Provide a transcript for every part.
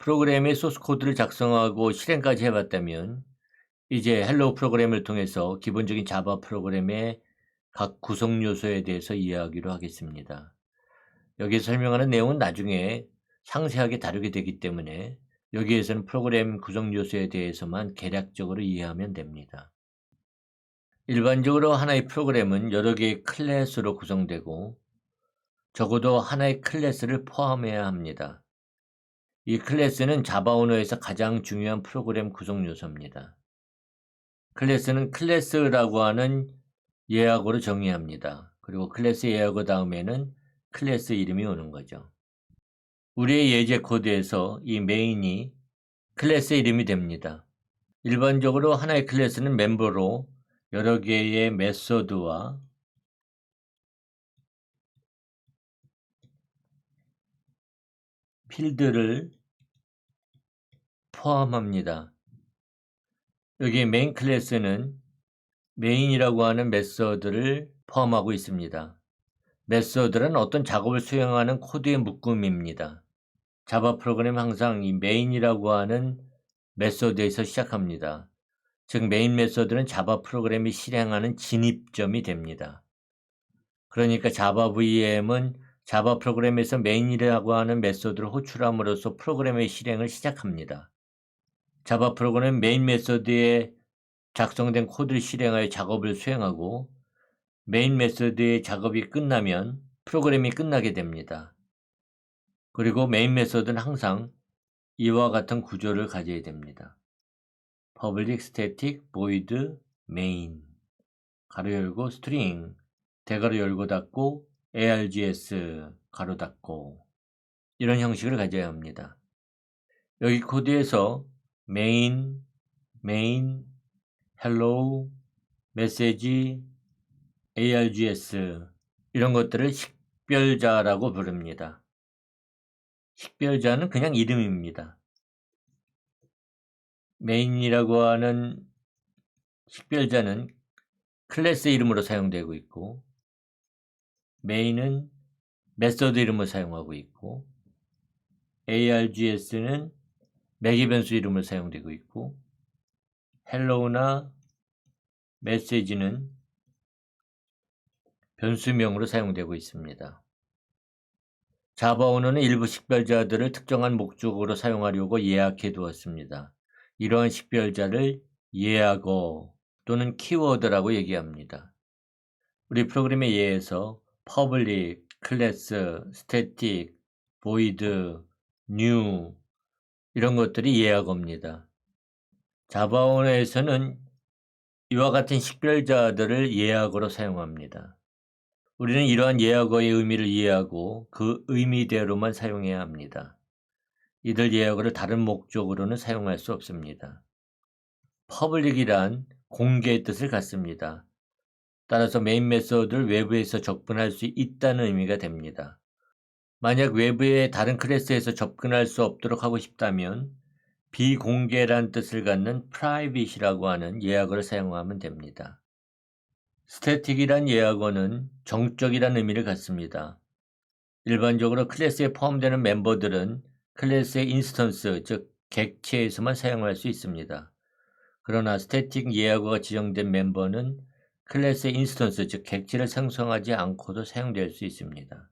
프로그램의 소스 코드를 작성하고 실행까지 해봤다면 이제 헬로우 프로그램을 통해서 기본적인 자바 프로그램의 각 구성 요소에 대해서 이해하기로 하겠습니다. 여기서 설명하는 내용은 나중에 상세하게 다루게 되기 때문에 여기에서는 프로그램 구성 요소에 대해서만 개략적으로 이해하면 됩니다. 일반적으로 하나의 프로그램은 여러 개의 클래스로 구성되고 적어도 하나의 클래스를 포함해야 합니다. 이 클래스는 자바 언어에서 가장 중요한 프로그램 구성 요소입니다. 클래스는 클래스라고 하는 예약어로 정의합니다. 그리고 클래스 예약어 다음에는 클래스 이름이 오는 거죠. 우리의 예제 코드에서 이 메인이 클래스 이름이 됩니다. 일반적으로 하나의 클래스는 멤버로 여러 개의 메소드와 필드를 포함합니다. 여기 메인 클래스는 메인이라고 하는 메서드를 포함하고 있습니다. 메서드는 어떤 작업을 수행하는 코드의 묶음입니다. 자바 프로그램 항상 이 메인이라고 하는 메서드에서 시작합니다. 즉 메인 메서드는 자바 프로그램이 실행하는 진입점이 됩니다. 그러니까 자바 VM은 자바 프로그램에서 메인이라고 하는 메서드를 호출함으로써 프로그램의 실행을 시작합니다. 자바 프로그램은 메인 메서드에 작성된 코드를 실행하여 작업을 수행하고 메인 메서드의 작업이 끝나면 프로그램이 끝나게 됩니다. 그리고 메인 메서드는 항상 이와 같은 구조를 가져야 됩니다. public static void main 가로 열고 string 대가로 열고 닫고 args 가로 닫고 이런 형식을 가져야 합니다. 여기 코드에서 main, main, hello, 메시지, args 이런 것들을 식별자라고 부릅니다. 식별자는 그냥 이름입니다. 메인이라고 하는 식별자는 클래스 이름으로 사용되고 있고 메인은 메서드 이름을 사용하고 있고 args는 매개 변수 이름을 사용되고 있고 헬로우나 메시지는 변수명으로 사용되고 있습니다. 자바 언어는 일부 식별자들을 특정한 목적으로 사용하려고 예약해 두었습니다. 이러한 식별자를 예약어 또는 키워드라고 얘기합니다. 우리 프로그램의 예에서 public, class, static, void, new 이런 것들이 예약어입니다. 자바 언어에서는 이와 같은 식별자들을 예약어로 사용합니다. 우리는 이러한 예약어의 의미를 이해하고 그 의미대로만 사용해야 합니다. 이들 예약어를 다른 목적으로는 사용할 수 없습니다. 퍼블릭이란 공개의 뜻을 갖습니다. 따라서 메인 메서드를 외부에서 접근할 수 있다는 의미가 됩니다. 만약 외부의 다른 클래스에서 접근할 수 없도록 하고 싶다면 비공개란 뜻을 갖는 private이라고 하는 예약어를 사용하면 됩니다. 스태틱이란 예약어는 정적이란 의미를 갖습니다. 일반적으로 클래스에 포함되는 멤버들은 클래스의 인스턴스, 즉 객체에서만 사용할 수 있습니다. 그러나 스태틱 예약어가 지정된 멤버는 클래스의 인스턴스, 즉 객체를 생성하지 않고도 사용될 수 있습니다.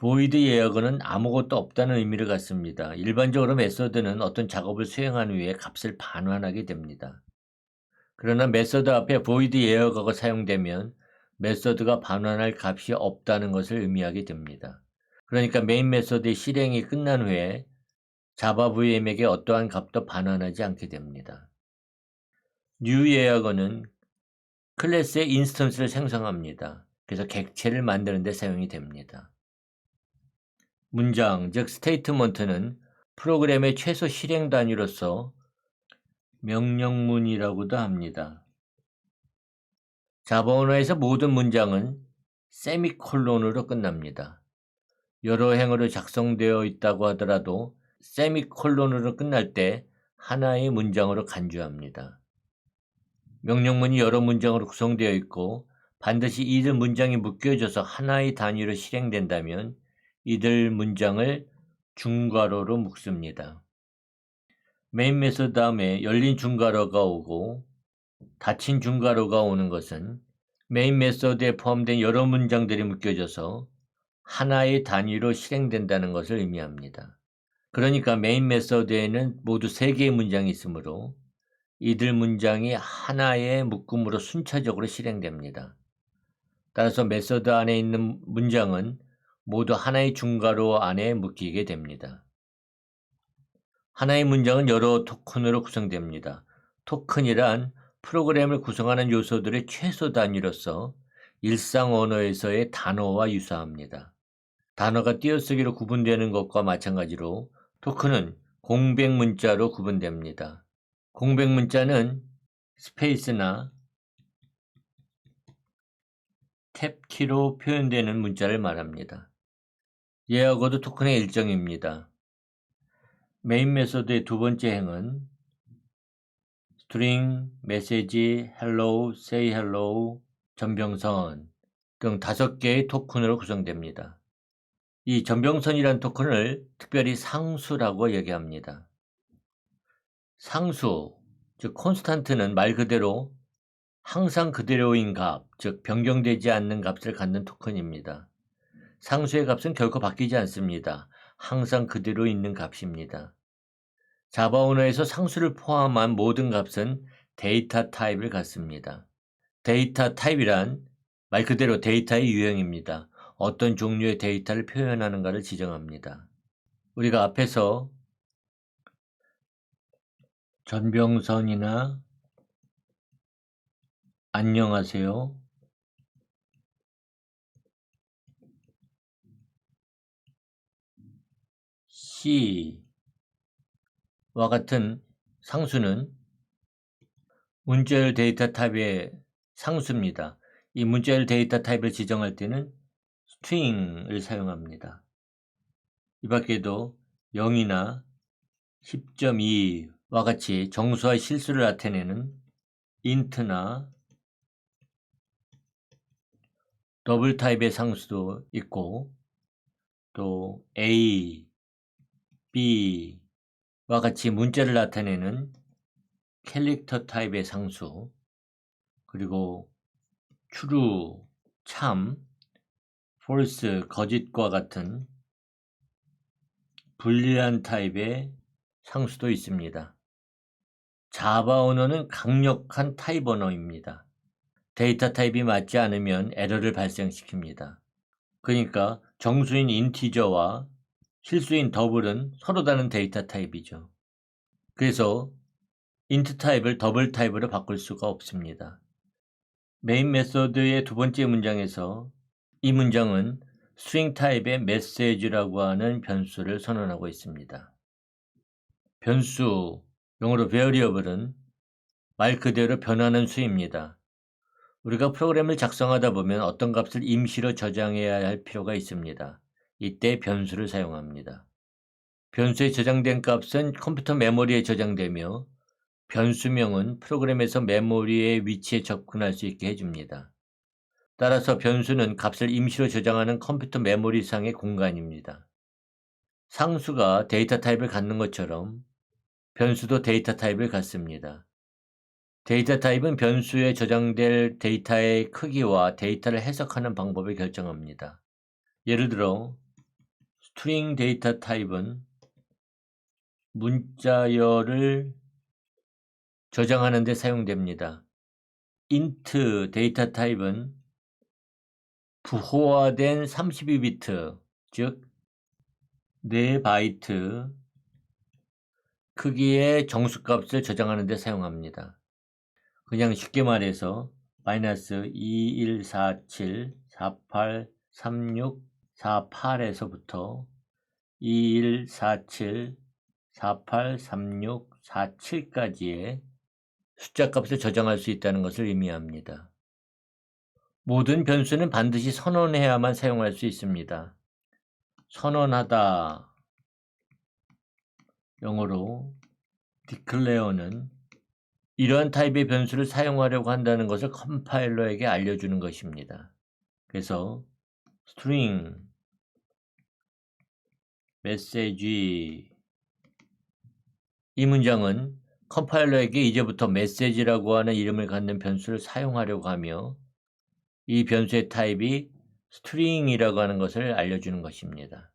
Void 예약어는 아무것도 없다는 의미를 갖습니다. 일반적으로 메서드는 어떤 작업을 수행한 후에 값을 반환하게 됩니다. 그러나 메서드 앞에 void 예약어가 사용되면 메서드가 반환할 값이 없다는 것을 의미하게 됩니다. 그러니까 메인 메서드의 실행이 끝난 후에 자바 VM에게 어떠한 값도 반환하지 않게 됩니다. new 예약어는 클래스의 인스턴스를 생성합니다. 그래서 객체를 만드는 데 사용이 됩니다. 문장, 즉 스테이트먼트는 프로그램의 최소 실행 단위로서 명령문이라고도 합니다. 자바 언어에서 모든 문장은 세미콜론으로 끝납니다. 여러 행어로 작성되어 있다고 하더라도 세미콜론으로 끝날 때 하나의 문장으로 간주합니다. 명령문이 여러 문장으로 구성되어 있고 반드시 이들 문장이 묶여져서 하나의 단위로 실행된다면 이들 문장을 중괄호로 묶습니다. 메인 메소드 다음에 열린 중괄호가 오고 닫힌 중괄호가 오는 것은 메인 메소드에 포함된 여러 문장들이 묶여져서 하나의 단위로 실행된다는 것을 의미합니다. 그러니까 메인 메소드에는 모두 3개의 문장이 있으므로 이들 문장이 하나의 묶음으로 순차적으로 실행됩니다. 따라서 메소드 안에 있는 문장은 모두 하나의 중괄호 안에 묶이게 됩니다. 하나의 문장은 여러 토큰으로 구성됩니다. 토큰이란 프로그램을 구성하는 요소들의 최소 단위로서 일상 언어에서의 단어와 유사합니다. 단어가 띄어쓰기로 구분되는 것과 마찬가지로 토큰은 공백 문자로 구분됩니다. 공백 문자는 스페이스나 탭키로 표현되는 문자를 말합니다. 예하고도 토큰의 일정입니다. 메인 메소드의 두 번째 행은 string, 메시지, hello, say hello, 전병선 등 다섯 개의 토큰으로 구성됩니다. 이 전병선이란 토큰을 특별히 상수라고 얘기합니다. 상수, 즉 콘스탄트는 말 그대로 항상 그대로인 값, 즉 변경되지 않는 값을 갖는 토큰입니다. 상수의 값은 결코 바뀌지 않습니다. 항상 그대로 있는 값입니다. 자바 언어에서 상수를 포함한 모든 값은 데이터 타입을 갖습니다. 데이터 타입이란 말 그대로 데이터의 유형입니다. 어떤 종류의 데이터를 표현하는가를 지정합니다. 우리가 앞에서 전병선이나 안녕하세요. 시와 같은 상수는 문자열 데이터 타입의 상수입니다. 이 문자열 데이터 타입을 지정할 때는 string을 사용합니다. 이 밖에도 0이나 10.2와 같이 정수와 실수를 나타내는 int나 더블 타입의 상수도 있고 또 A, B와 같이 문자를 나타내는 캘릭터 타입의 상수 그리고 true, 참, false, 거짓과 같은 불리한 타입의 상수도 있습니다. 자바 언어는 강력한 타입 언어입니다. 데이터 타입이 맞지 않으면 에러를 발생시킵니다. 그러니까 정수인 인티저와 실수인 더블은 서로 다른 데이터 타입이죠. 그래서 인트 타입을 더블 타입으로 바꿀 수가 없습니다. 메인 메소드의 두 번째 문장에서 이 문장은 스트링 타입의 메시지라고 하는 변수를 선언하고 있습니다. 변수, 영어로 variable은 말 그대로 변하는 수입니다. 우리가 프로그램을 작성하다 보면 어떤 값을 임시로 저장해야 할 필요가 있습니다. 이때 변수를 사용합니다. 변수에 저장된 값은 컴퓨터 메모리에 저장되며 변수명은 프로그램에서 메모리의 위치에 접근할 수 있게 해줍니다. 따라서 변수는 값을 임시로 저장하는 컴퓨터 메모리상의 공간입니다. 상수가 데이터 타입을 갖는 것처럼 변수도 데이터 타입을 갖습니다. 데이터 타입은 변수에 저장될 데이터의 크기와 데이터를 해석하는 방법을 결정합니다. 예를 들어 스트링 데이터 타입은 문자열을 저장하는 데 사용됩니다. int 데이터 타입은 부호화된 32비트, 즉 4바이트 크기의 정수값을 저장하는 데 사용합니다. 그냥 쉽게 말해서 마이너스 2147 48 36 48에서부터 2147 48 36 47까지의 숫자 값을 저장할 수 있다는 것을 의미합니다. 모든 변수는 반드시 선언해야만 사용할 수 있습니다. 선언하다 영어로 declare는 이러한 타입의 변수를 사용하려고 한다는 것을 컴파일러에게 알려주는 것입니다. 그래서 string 메시지 이 문장은 컴파일러에게 이제부터 메시지라고 하는 이름을 갖는 변수를 사용하려고 하며 이 변수의 타입이 스트링이라고 하는 것을 알려주는 것입니다.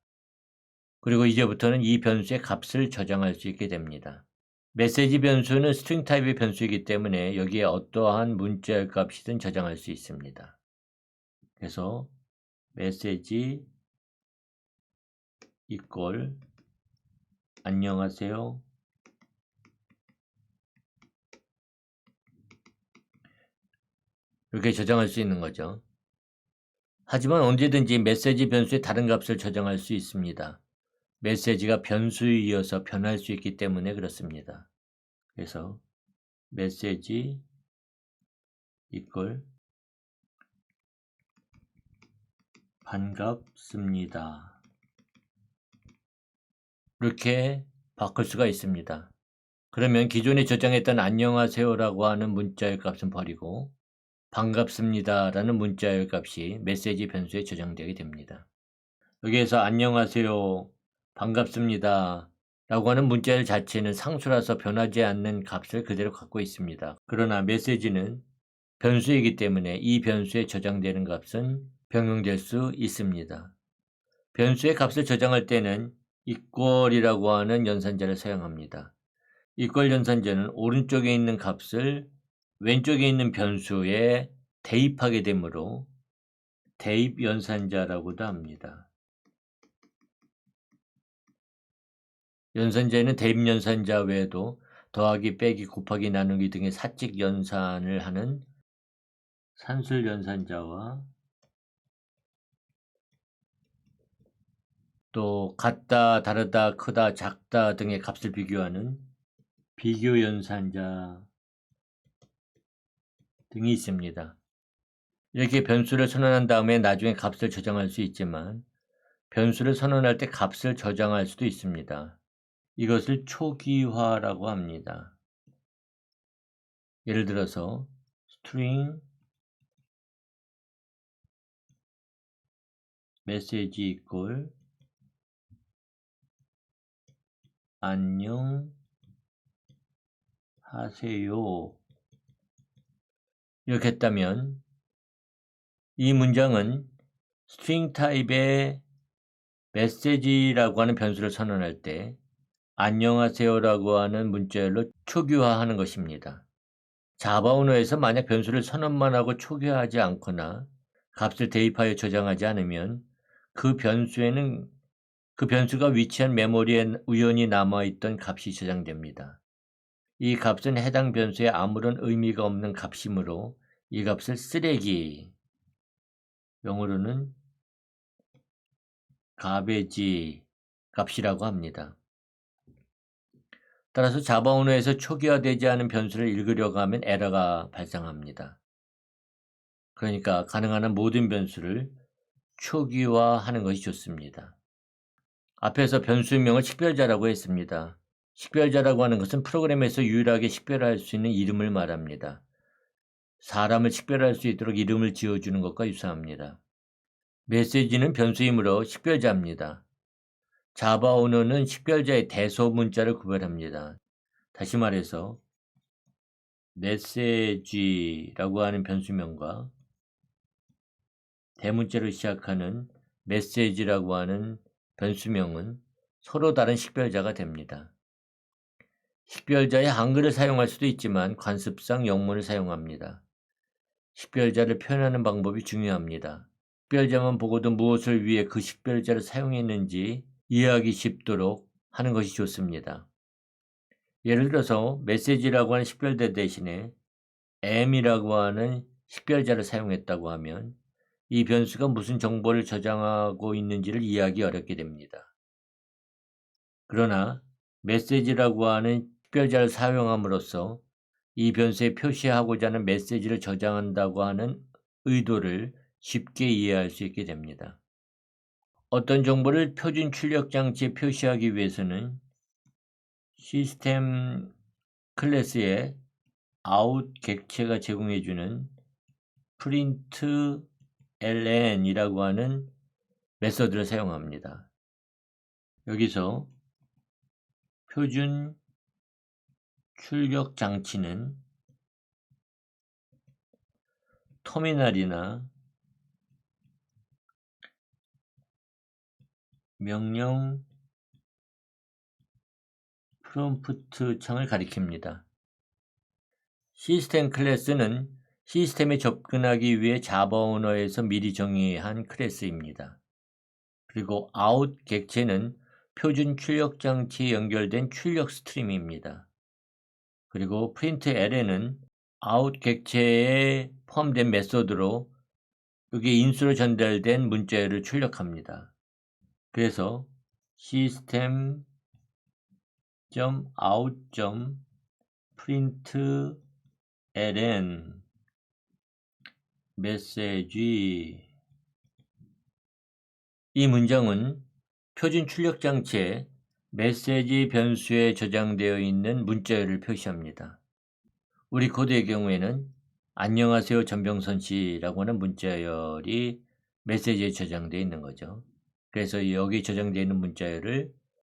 그리고 이제부터는 이 변수의 값을 저장할 수 있게 됩니다. 메시지 변수는 스트링 타입의 변수이기 때문에 여기에 어떠한 문자 값이든 저장할 수 있습니다. 그래서 메시지 이꼴 안녕하세요. 이렇게 저장할 수 있는 거죠. 하지만 언제든지 메시지 변수에 다른 값을 저장할 수 있습니다. 메시지가 변수에 이어서 변할 수 있기 때문에 그렇습니다. 그래서 메시지 이꼴 반갑습니다. 이렇게 바꿀 수가 있습니다. 그러면 기존에 저장했던 안녕하세요라고 하는 문자의 값은 버리고 반갑습니다 라는 문자의 값이 메시지 변수에 저장되게 됩니다. 여기에서 안녕하세요, 반갑습니다 라고 하는 문자 자체는 상수라서 변하지 않는 값을 그대로 갖고 있습니다. 그러나 메시지는 변수이기 때문에 이 변수에 저장되는 값은 변경될 수 있습니다. 변수의 값을 저장할 때는 equal이라고 하는 연산자를 사용합니다. equal 연산자는 오른쪽에 있는 값을 왼쪽에 있는 변수에 대입하게 되므로 대입 연산자라고도 합니다. 연산자에는 대입 연산자 외에도 더하기, 빼기, 곱하기, 나누기 등의 사칙 연산을 하는 산술 연산자와 또 같다, 다르다, 크다, 작다 등의 값을 비교하는 비교 연산자 등이 있습니다. 이렇게 변수를 선언한 다음에 나중에 값을 저장할 수 있지만 변수를 선언할 때 값을 저장할 수도 있습니다. 이것을 초기화라고 합니다. 예를 들어서 string 메시 안녕 하세요 이렇게 했다면 이 문장은 string 타입의 메시지라고 하는 변수를 선언할 때 안녕하세요라고 하는 문자열로 초기화하는 것입니다. 자바 언어에서 만약 변수를 선언만 하고 초기화하지 않거나 값을 대입하여 저장하지 않으면 그 변수에는 그 변수가 위치한 메모리에 우연히 남아있던 값이 저장됩니다. 이 값은 해당 변수에 아무런 의미가 없는 값이므로 이 값을 쓰레기, 영어로는 가베지 값이라고 합니다. 따라서 자바 언어에서 초기화되지 않은 변수를 읽으려고 하면 에러가 발생합니다. 그러니까 가능한 한 모든 변수를 초기화하는 것이 좋습니다. 앞에서 변수명을 식별자라고 했습니다. 식별자라고 하는 것은 프로그램에서 유일하게 식별할 수 있는 이름을 말합니다. 사람을 식별할 수 있도록 이름을 지어주는 것과 유사합니다. 메시지는 변수이므로 식별자입니다. 자바 언어는 식별자의 대소 문자를 구별합니다. 다시 말해서 메시지라고 하는 변수명과 대문자로 시작하는 메시지라고 하는 변수명은 서로 다른 식별자가 됩니다. 식별자의 한글을 사용할 수도 있지만 관습상 영문을 사용합니다. 식별자를 표현하는 방법이 중요합니다. 식별자만 보고도 무엇을 위해 그 식별자를 사용했는지 이해하기 쉽도록 하는 것이 좋습니다. 예를 들어서 메시지라고 하는 식별자 대신에 m이라고 하는 식별자를 사용했다고 하면 이 변수가 무슨 정보를 저장하고 있는지를 이해하기 어렵게 됩니다. 그러나 메시지라고 하는 식별자를 사용함으로써 이 변수에 표시하고자 하는 메시지를 저장한다고 하는 의도를 쉽게 이해할 수 있게 됩니다. 어떤 정보를 표준 출력 장치에 표시하기 위해서는 시스템 클래스의 out 객체가 제공해주는 print ln이라고 하는 메서드를 사용합니다. 여기서 표준 출력 장치는 터미널이나 명령 프롬프트 창을 가리킵니다. 시스템 클래스는 시스템에 접근하기 위해 자바 언어에서 미리 정의한 클래스입니다. 그리고 out 객체는 표준 출력 장치에 연결된 출력 스트림입니다. 그리고 print ln은 out 객체에 포함된 메소드로 여기 인수로 전달된 문자열을 출력합니다. 그래서 시스템 out print ln 메시지 이 문장은 표준 출력 장치에 메시지 변수에 저장되어 있는 문자열을 표시합니다. 우리 코드의 경우에는 안녕하세요 전병선 씨라고 하는 문자열이 메시지에 저장되어 있는 거죠. 그래서 여기 저장되어 있는 문자열을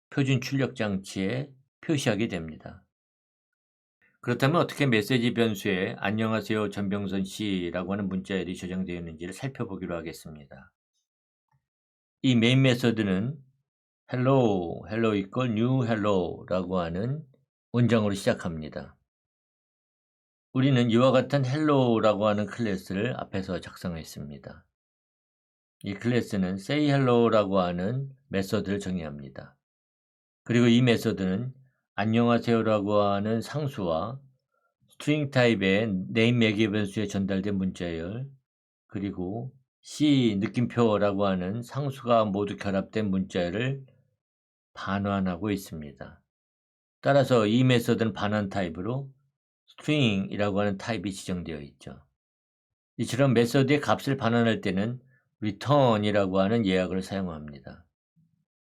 표준 출력 장치에 표시하게 됩니다. 그렇다면 어떻게 메시지 변수에 안녕하세요 전병선 씨라고 하는 문자열이 저장되어 있는지를 살펴보기로 하겠습니다. 이 메인 메서드는 hello, hello equal new hello라고 하는 문장으로 시작합니다. 우리는 이와 같은 hello라고 하는 클래스를 앞에서 작성했습니다. 이 클래스는 say hello라고 하는 메서드를 정의합니다. 그리고 이 메서드는 안녕하세요라고 하는 상수와 스트링 타입의 name 매개 변수에 전달된 문자열 그리고 C 느낌표라고 하는 상수가 모두 결합된 문자열을 반환하고 있습니다. 따라서 이 메서드는 반환 타입으로 string이라고 하는 타입이 지정되어 있죠. 이처럼 메서드의 값을 반환할 때는 return이라고 하는 예약을 사용합니다.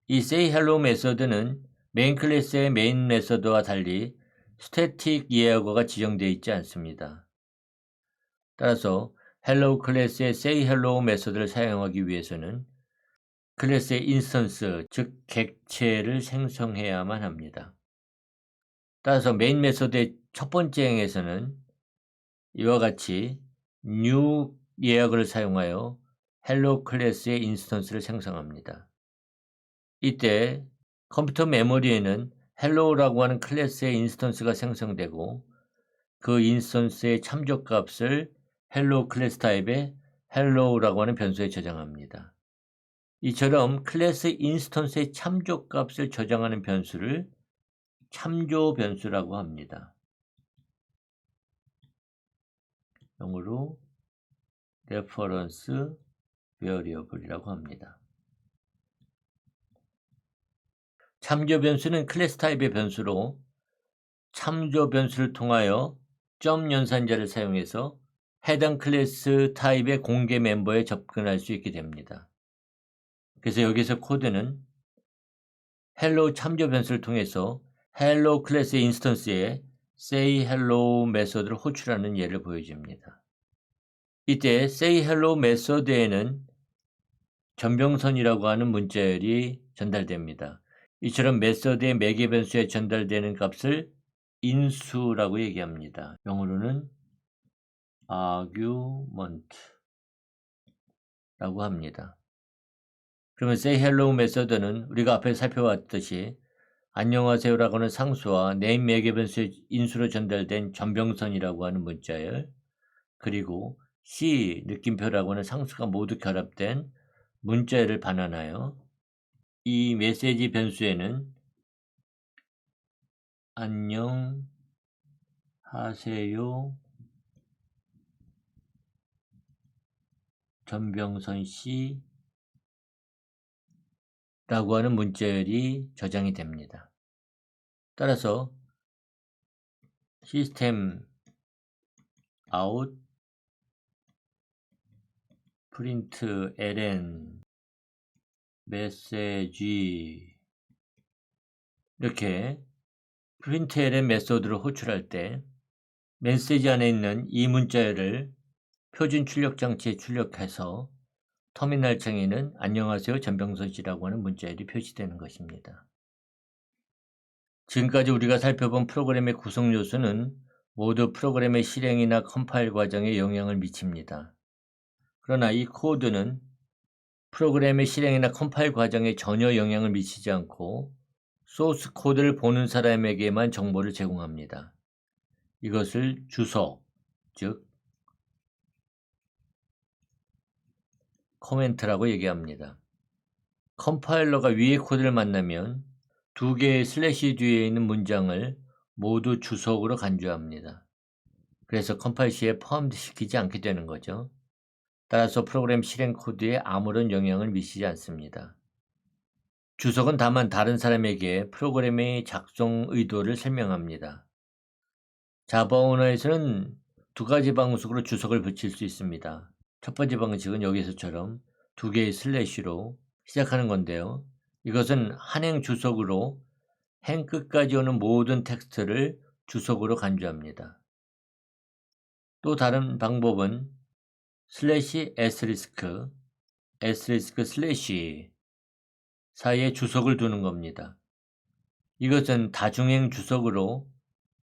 이 sayHello 메서드는 메인 클래스의 메인 메서드와 달리 스태틱 예약어가 지정되어 있지 않습니다. 따라서 hello 클래스의 sayHello 메서드를 사용하기 위해서는 클래스의 인스턴스, 즉 객체를 생성해야만 합니다. 따라서 메인 메서드의 첫 번째 행에서는 이와 같이 new 예약을 사용하여 hello 클래스의 인스턴스를 생성합니다. 이때 컴퓨터 메모리에는 hello라고 하는 클래스의 인스턴스가 생성되고 그 인스턴스의 참조값을 hello 클래스 타입의 hello라고 하는 변수에 저장합니다. 이처럼 클래스 인스턴스의 참조값을 저장하는 변수를 참조 변수라고 합니다. 영어로 reference variable이라고 합니다. 참조 변수는 클래스 타입의 변수로 참조 변수를 통하여 점 연산자를 사용해서 해당 클래스 타입의 공개 멤버에 접근할 수 있게 됩니다. 그래서 여기서 코드는 hello 참조 변수를 통해서 hello 클래스 인스턴스에 say hello 메소드를 호출하는 예를 보여줍니다. 이때 say hello 메소드에는 전병선이라고 하는 문자열이 전달됩니다. 이처럼 메소드의 매개 변수에 전달되는 값을 인수라고 얘기합니다. 영어로는 argument 라고 합니다. 그러면 say hello 메서드는 우리가 앞에 살펴봤듯이 안녕하세요라고 하는 상수와 name 매개 변수의 인수로 전달된 전병선이라고 하는 문자열 그리고 C 느낌표라고 하는 상수가 모두 결합된 문자열을 반환하여 이 메시지 변수에는 안녕 하세요 전병선 씨 라고 하는 문자열이 저장이 됩니다. 따라서 시스템 out 프린트 ln 메시지 이렇게 프린트 ln 메소드를 호출할 때 메시지 안에 있는 이 문자열을 표준 출력 장치에 출력해서 터미널 창에는 안녕하세요 전병선 씨라고 하는 문자열이 표시되는 것입니다. 지금까지 우리가 살펴본 프로그램의 구성 요소는 모두 프로그램의 실행이나 컴파일 과정에 영향을 미칩니다. 그러나 이 코드는 프로그램의 실행이나 컴파일 과정에 전혀 영향을 미치지 않고 소스 코드를 보는 사람에게만 정보를 제공합니다. 이것을 주석, 즉 코멘트라고 얘기합니다. 컴파일러가 위의 코드를 만나면 두 개의 슬래시 뒤에 있는 문장을 모두 주석으로 간주합니다. 그래서 컴파일 시에 포함시키지 않게 되는 거죠. 따라서 프로그램 실행 코드에 아무런 영향을 미치지 않습니다. 주석은 다만 다른 사람에게 프로그램의 작성 의도를 설명합니다. 자바 언어에서는 두 가지 방식으로 주석을 붙일 수 있습니다. 첫 번째 방식은 여기서처럼 두 개의 슬래시로 시작하는 건데요. 이것은 한행 주석으로 행 끝까지 오는 모든 텍스트를 주석으로 간주합니다. 또 다른 방법은 슬래시 에스리스크, 에스리스크 슬래시 사이에 주석을 두는 겁니다. 이것은 다중행 주석으로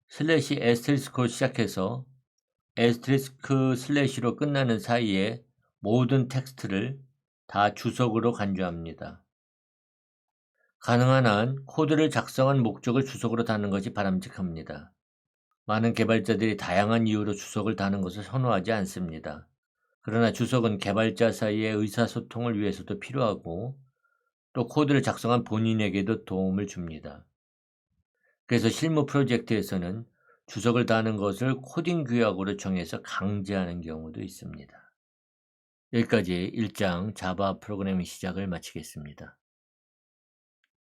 슬래시 에스트리스크로 시작해서 에스트리스크 슬래시로 끝나는 사이에 모든 텍스트를 다 주석으로 간주합니다. 가능한 한 코드를 작성한 목적을 주석으로 다는 것이 바람직합니다. 많은 개발자들이 다양한 이유로 주석을 다는 것을 선호하지 않습니다. 그러나 주석은 개발자 사이의 의사소통을 위해서도 필요하고 또 코드를 작성한 본인에게도 도움을 줍니다. 그래서 실무 프로젝트에서는 주석을 다는 것을 코딩 규약으로 정해서 강제하는 경우도 있습니다. 여기까지 1장 자바 프로그래밍 시작을 마치겠습니다.